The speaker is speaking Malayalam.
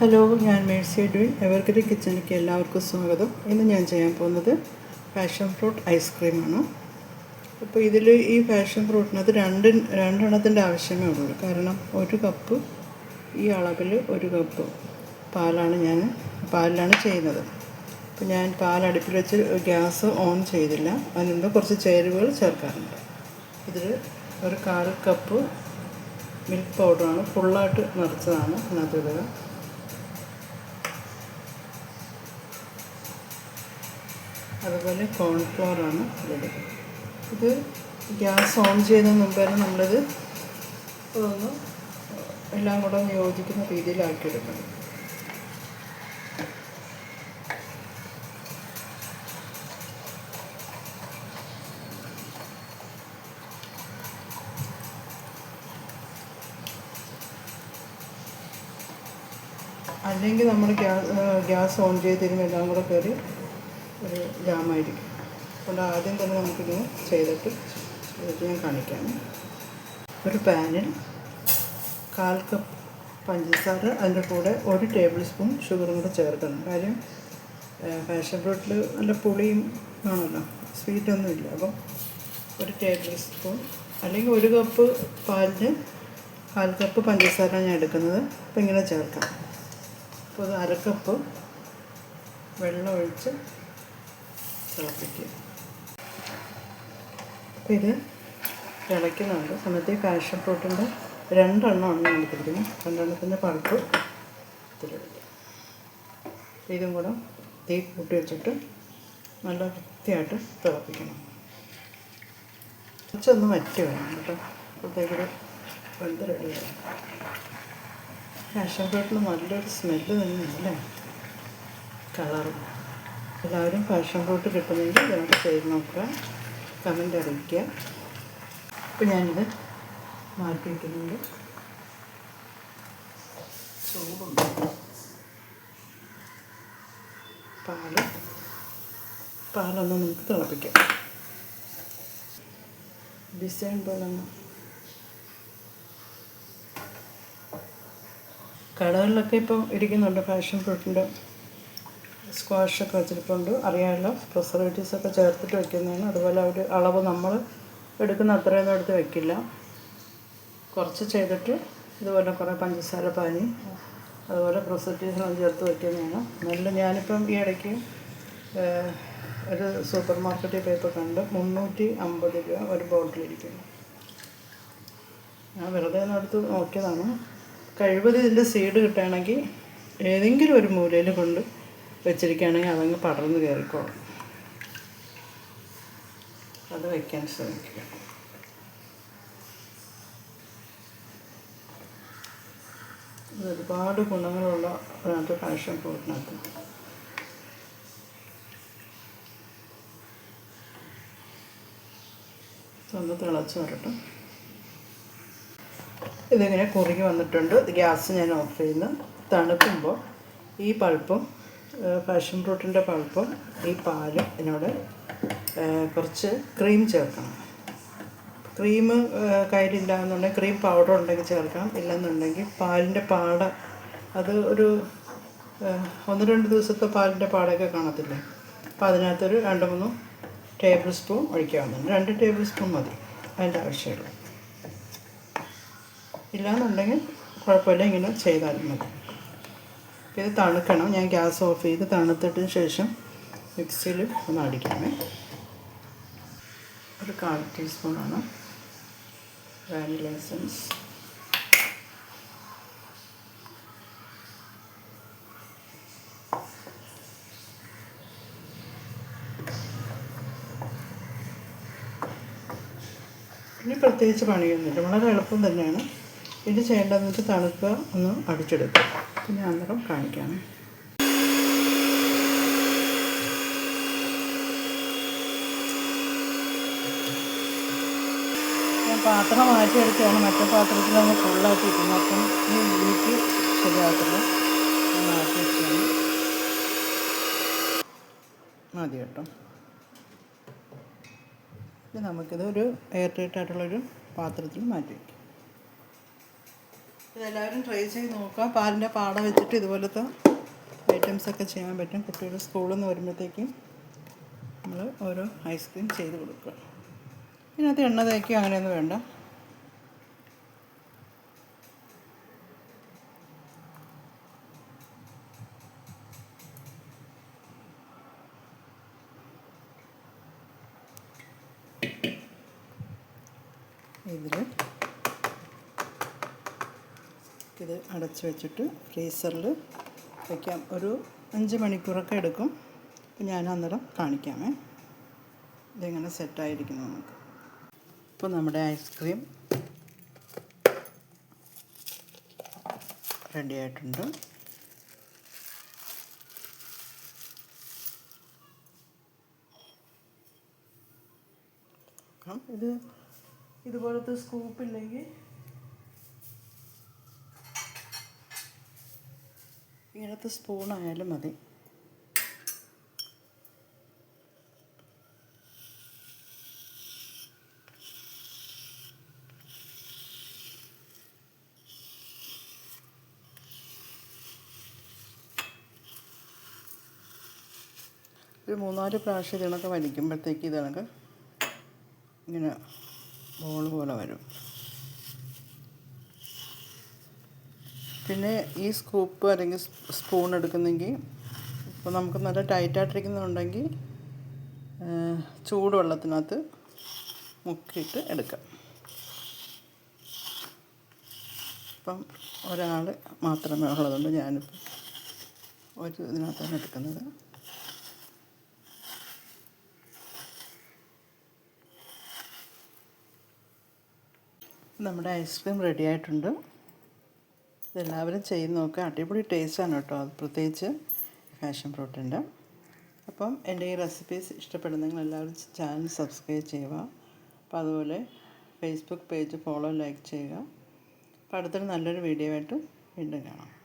ഹലോ ഞാൻ മേഴ്സി എഡ്വിൻ എവർഗ്രീൻ കിച്ചണിലേക്ക് എല്ലാവർക്കും സ്വാഗതം. ഇന്ന് ഞാൻ ചെയ്യാൻ പോകുന്നത് ഫാഷൻ ഫ്രൂട്ട് ഐസ്ക്രീമാണ് അപ്പോൾ ഇതിൽ ഈ ഫാഷൻ ഫ്രൂട്ടിനകത്ത് രണ്ട് രണ്ടെണ്ണത്തിന്റെ ആവശ്യമേ ഉള്ളൂ. കാരണം ഒരു കപ്പ് ഈ അളവിൽ ഒരു കപ്പ് പാലാണ് ഞാൻ പാലിലാണ് ചെയ്യുന്നത്. അപ്പോൾ ഞാൻ പാൽ അടുപ്പിൽ വെച്ച് ഗ്യാസ് ഓൺ ചെയ്തില്ല. അതിന് കുറച്ച് ചേരുവകൾ ചേർക്കാറുണ്ട്. ഇതിൽ ഒരു കാൽ കപ്പ് മിൽക്ക് പൗഡറാണ്. ഫുള്ളായിട്ട് നിറച്ചതാണ് അതിനകത്ത് ഇടുക. അതുപോലെ കോൺഫ്ലോറാണ് ഇതിടുക ഇത് ഗ്യാസ് ഓൺ ചെയ്യുന്ന മുമ്പ് തന്നെ നമ്മളിത് ഒന്ന് എല്ലാം കൂടെ ഒന്ന് യോജിക്കുന്ന രീതിയിലാക്കി എടുക്കണം. അല്ലെങ്കിൽ നമ്മൾ ഗ്യാസ് ഗ്യാസ് ഓൺ ചെയ്തിരുന്ന എല്ലാം കൂടെ കയറി ഒരു ജാമായിരിക്കും. അതുകൊണ്ട് ആദ്യം തന്നെ നമുക്കിത് ചെയ്തിട്ട് ചെയ്തിട്ട് ഞാൻ കാണിക്കാം. ഒരു പാനിൽ കാൽ കപ്പ് പഞ്ചസാര അതിന്റെ കൂടെ ഒരു ടേബിൾ സ്പൂൺ ഷുഗറും കൂടെ ചേർക്കണം. കാര്യം ഫാഷൻ ഫ്രൂട്ടിൽ നല്ല പുളിയും ആണല്ലോ സ്വീറ്റൊന്നുമില്ല അപ്പം ഒരു ടേബിൾ സ്പൂൺ അല്ലെങ്കിൽ ഒരു കപ്പ് പാലിന് കാൽ കപ്പ് പഞ്ചസാര ഞാൻ എടുക്കുന്നത് അപ്പം ഇങ്ങനെ ചേർക്കാം. അപ്പോൾ അത് അര കപ്പ് വെള്ളം ഒഴിച്ച് തിളപ്പിക്കുക അപ്പോൾ ഇത് തിളയ്ക്കുന്നുണ്ട്. സമയത്ത് പാഷൻ ഫ്രൂട്ടിന്റെ രണ്ടെണ്ണമാണ് ഞാൻ എടുത്തിരിക്കുന്നത് രണ്ടെണ്ണത്തിന്റെ പൾപ്പ് ഇതിലെടുക്കുക ഇതും കൂടെ തീ കൂട്ടി വെച്ചിട്ട് നല്ല വൃത്തിയായിട്ട് തിളപ്പിക്കണം. കുറച്ചൊന്ന് വറ്റി വേണം കേട്ടോ. അപ്പോഴത്തേക്കൊരു വെന്ത് റെഡിയാണ് പാഷൻ ഫ്രൂട്ടിന് നല്ലൊരു സ്മെല്ല് തന്നെയല്ലേ കളറും എല്ലാവരും ഫാഷൻ ഫ്രൂട്ട് കിട്ടുമെങ്കിൽ ഇതൊക്കെ ചെയ്ത് നോക്കുക. കമന്റ് അറിയിക്കുക ഇപ്പം ഞാനിത് മാറ്റി വയ്ക്കുന്നുണ്ട് പാൽ. പാലൊന്ന് നമുക്ക് തിളപ്പിക്കാം. ഡിസൈൻ പോലൊന്ന് കടകളിലൊക്കെ ഇപ്പം ഇരിക്കുന്നുണ്ട് ഫാഷൻ ഫ്രൂട്ടിന്റെ സ്ക്വാഷൊക്കെ വെച്ചിട്ടുണ്ട് അറിയാമല്ലോ പ്രിസർവേറ്റീവ്സൊക്കെ ചേർത്തിട്ട് വെക്കുന്നതാണ്. അതുപോലെ അവർ അളവ് നമ്മൾ എടുക്കുന്ന അത്രയൊന്നും എടുത്ത് വെക്കില്ല. കുറച്ച് ചെയ്തിട്ട് ഇതുപോലെ കുറേ പഞ്ചസാര പാനി അതുപോലെ പ്രിസർവേറ്റീവ്സെല്ലാം ചേർത്ത് വെക്കുന്നതാണ്. നല്ല ഞാനിപ്പം ഈ ഇടയ്ക്ക് ഒരു സൂപ്പർ മാർക്കറ്റിൽ പോയപ്പോൾ കണ്ട് മുന്നൂറ്റി അമ്പത് രൂപ ഒരു ബോട്ടിൽ ബോട്ടിലിരിക്കുന്നു ഞാൻ വെറുതെ നടത്ത് നോക്കിയതാണ്. കഴിവത് ഇതിന്റെ സീഡ് കിട്ടുകയാണെങ്കിൽ ഏതെങ്കിലും ഒരു മൂലയിൽ കൊണ്ട് വെച്ചിരിക്കുകയാണെങ്കിൽ അതങ്ങ് പടർന്ന് കയറിക്കോളും. അത് വയ്ക്കാൻ ശ്രമിക്കുക. ഒരുപാട് ഗുണങ്ങളുള്ള അതിനകത്ത് പാഷൻ ഫ്രൂട്ടിനകത്ത് ഒന്ന് തിളച്ച് വരട്ടെ. ഇതിങ്ങനെ കുറുകി വന്നിട്ടുണ്ട്. ഗ്യാസ് ഞാൻ ഓഫ് ചെയ്യുന്നു. തണുക്കുമ്പോൾ ഈ പൾപ്പും പാഷൻ ഫ്രൂട്ടിന്റെ പൾപ്പും ഈ പാലും ഇതിനോട് കുറച്ച് ക്രീം ചേർക്കണം. ക്രീം കയ്യിലില്ല എന്നുണ്ടെങ്കിൽ ക്രീം പൗഡർ ഉണ്ടെങ്കിൽ ചേർക്കാം ഇല്ലെന്നുണ്ടെങ്കിൽ പാലിന്റെ പാട അത് ഒരു ഒന്ന് രണ്ട് ദിവസത്തെ പാലിന്റെ പാടൊക്കെ കാണത്തില്ലേ? അപ്പോൾ അതിനകത്തൊരു രണ്ട് മൂന്ന് ടേബിൾ സ്പൂൺ ഒഴിക്കാവുന്നതാണ്. രണ്ട് ടേബിൾ സ്പൂൺ മതി അതിന്റെ ആവശ്യമുള്ളൂ. ഇല്ലാന്നുണ്ടെങ്കിൽ കുഴപ്പമില്ല ഇങ്ങനെ ചെയ്താലും മതി. ഇത് തണുക്കണം. ഞാൻ ഗ്യാസ് ഓഫ് ചെയ്ത് തണുത്തിട്ടതിന് ശേഷം മിക്സിയിൽ ഒന്ന് അടിക്കണമേ ഒരു കാൽ ടീസ്പൂണാണ് വാനില എസൻസ്. ഇനി പ്രത്യേകിച്ച് പണിയൊന്നുമില്ല. വളരെ എളുപ്പം തന്നെയാണ്. ഇനി ചെയ്യേണ്ടതെന്ന് വെച്ചാൽ തണുക്കുക ഒന്ന് അടിച്ചെടുക്കുക പിന്നെ അന്നേരം കാണിക്കാം പാത്രം മാറ്റിയെടുക്കുകയാണ്. മറ്റേ പാത്രത്തിൽ നമ്മൾ ഫുള്ളാക്കി ഇരിക്കുന്നത് അപ്പം ഈ വീട്ടിൽ ശരിയാക്കുന്നു. മാറ്റി വെച്ചാണ് മതി കേട്ടോ. ഇത് നമുക്കിത് ഒരു എയർ ടൈറ്റ് ആയിട്ടുള്ളൊരു പാത്രത്തിൽ മാറ്റി വയ്ക്കാം ഇതെല്ലാവരും ട്രൈ ചെയ്ത് നോക്കുക. പാലിന്റെ പാട വെച്ചിട്ട് ഇതുപോലത്തെ ഐറ്റംസ് ഒക്കെ ചെയ്യാൻ പറ്റും. കുട്ടികളുടെ സ്കൂളിൽ നിന്ന് വരുമ്പോഴത്തേക്കും നമ്മൾ ഓരോ ഐസ്ക്രീം ചെയ്ത് കൊടുക്കുക. ഇതിനകത്ത് എണ്ണ തേക്കുക അങ്ങനെയൊന്നും വേണ്ട. ഇതിൽ ഇത് അടച്ചു വെച്ചിട്ട് ഫ്രീസറിൽ വയ്ക്കാം ഒരു അഞ്ച് മണിക്കൂറൊക്കെ എടുക്കും. അപ്പം ഞാൻ അന്നേരം കാണിക്കാമേ. ഇതെങ്ങനെ സെറ്റായിരിക്കുന്നു നമുക്ക്. ഇപ്പോൾ നമ്മുടെ ഐസ്ക്രീം റെഡി ആയിട്ടുണ്ട്. ഇത് ഇതുപോലത്തെ സ്കൂപ്പ് ഇല്ലെങ്കിൽ ഇങ്ങനത്തെ സ്പൂണായാലും മതി. ഒരു മൂന്നാൽ പ്രാവശ്യം ഇതിനൊക്കെ വലിക്കുമ്പോഴത്തേക്ക് ഇതിനൊക്കെ ഇങ്ങനെ ബോൾ പോലെ വരും. പിന്നെ ഈ സ്കൂപ്പ് അല്ലെങ്കിൽ സ്പൂൺ എടുക്കുന്നെങ്കിൽ ഇപ്പോൾ നമുക്ക് നല്ല ടൈറ്റായിട്ടിരിക്കുന്നുണ്ടെങ്കിൽ ചൂടുവെള്ളത്തിനകത്ത് മുക്കിയിട്ട് എടുക്കാം. ഇപ്പം ഒരാൾ മാത്രമേ ഉള്ളതുകൊണ്ട് ഞാനിപ്പോൾ ഒരു ഇതിനകത്താണ് എടുക്കുന്നത്. നമ്മുടെ ഐസ്ക്രീം റെഡി ആയിട്ടുണ്ട്. ഇതെല്ലാവരും ചെയ്ത് നോക്കുക അടിപൊളി ടേസ്റ്റാണ് കേട്ടോ. അത് പ്രത്യേകിച്ച് ഫാഷൻ ഫ്രൂട്ടിന്റെ. അപ്പം എന്റെ ഈ റെസിപ്പീസ് ഇഷ്ടപ്പെടുന്നെങ്കിൽ എല്ലാവരും ചാനൽ സബ്സ്ക്രൈബ് ചെയ്യുക. അപ്പം അതുപോലെ ഫേസ്ബുക്ക് പേജ് ഫോളോ ലൈക്ക് ചെയ്യുക. അപ്പം അടുത്തൊരു നല്ലൊരു വീഡിയോ ആയിട്ട് വീണ്ടും കാണാം.